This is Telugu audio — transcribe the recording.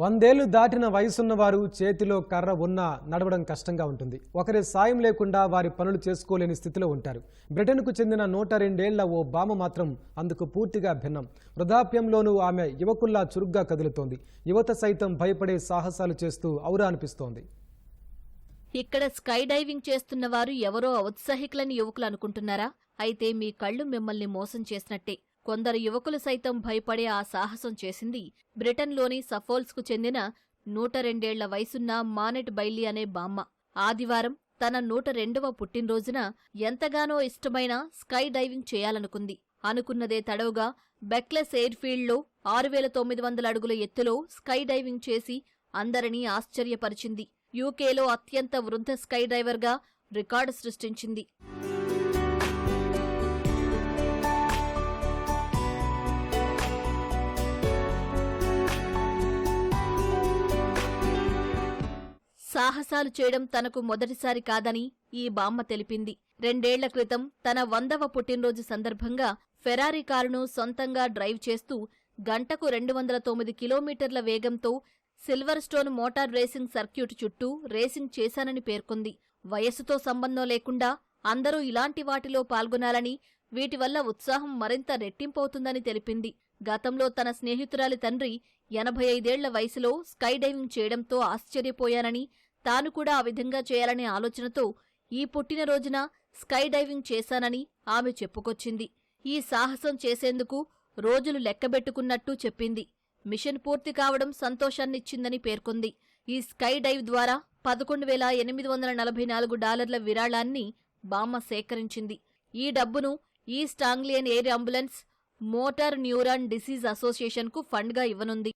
వందేళ్ళు దాటిన వయసున్నవారు చేతిలో కర్ర ఉన్నా నడవడం కష్టంగా ఉంటుంది. ఒకరి సాయం లేకుండా వారి పనులు చేసుకోలేని స్థితిలో ఉంటారు. బ్రిటన్కు చెందిన నూట రెండేళ్ళ ఓ బామ మాత్రం అందుకు పూర్తిగా భిన్నం. వృద్ధాప్యంలోనూ ఆమె యువకుల్లా చురుగ్గా కదులుతోంది. యువత సైతం భయపడే సాహసాలు చేస్తూ ఔరా అనిపిస్తోంది. ఇక్కడ స్కై డైవింగ్ చేస్తున్న వారు ఎవరో ఔత్సాహికులని యువకులు అనుకుంటున్నారా? అయితే మీ కళ్ళు మిమ్మల్ని మోసం చేసినట్టే. కొందరు యువకులు సైతం భయపడే ఆ సాహసం చేసింది బ్రిటన్లోని సఫోల్స్కు చెందిన నూట రెండేళ్ళ వయసున్న మానెట్ బైలీ అనే బామ్మ. ఆదివారం తన నూట రెండవ పుట్టినరోజున ఎంతగానో ఇష్టమైన స్కై డైవింగ్ చేయాలనుకుంది. అనుకున్నదే తడవుగా బెక్లెస్ ఎయిర్ఫీల్డ్లో ఆరు వేల తొమ్మిది వందల అడుగుల ఎత్తులో స్కై డైవింగ్ చేసి అందరినీ ఆశ్చర్యపరిచింది. యూకేలో అత్యంత వృద్ధ స్కై డైవర్గా రికార్డు సృష్టించింది. సాహసాలు చేయడం తనకు మొదటిసారి కాదని ఈ బామ్మ తెలిపింది. రెండేళ్ళ క్రితం తన వందవ పుట్టినరోజు సందర్భంగా ఫెరారీ కారును సొంతంగా డ్రైవ్ చేస్తూ గంటకు రెండు వందల తొమ్మిది కిలోమీటర్ల వేగంతో Silverstone motor racing circuit చుట్టూ రేసింగ్ చేశానని పేర్కొంది. వయస్సుతో సంబంధం లేకుండా అందరూ ఇలాంటి వాటిలో పాల్గొనాలని వీటి వల్ల ఉత్సాహం మరింత రెట్టింపవుతుందని తెలిపింది. గతంలో తన స్నేహితురాలి తండ్రి ఎనభై ఐదేళ్ళ వయసులో స్కై డైవింగ్ చేయడంతో ఆశ్చర్యపోయానని తాను కూడా ఆ విధంగా చేయాలనే ఆలోచనతో ఈ పుట్టినరోజున స్కై డైవింగ్ చేశానని ఆమె చెప్పుకొచ్చింది. ఈ సాహసం చేసేందుకు రోజులు లెక్కబెట్టుకున్నట్టు చెప్పింది. మిషన్ పూర్తి కావడం సంతోషాన్నిచ్చిందని పేర్కొంది. ఈ స్కై డైవ్ ద్వారా పదకొండు వేల ఎనిమిది వందల నలభై నాలుగు డాలర్ల విరాళాన్ని బామ్మ సేకరించింది. ఈ డబ్బును East Anglian Air Ambulance motor neuron disease అసోసియేషన్కు ఫండ్గా ఇవ్వనుంది.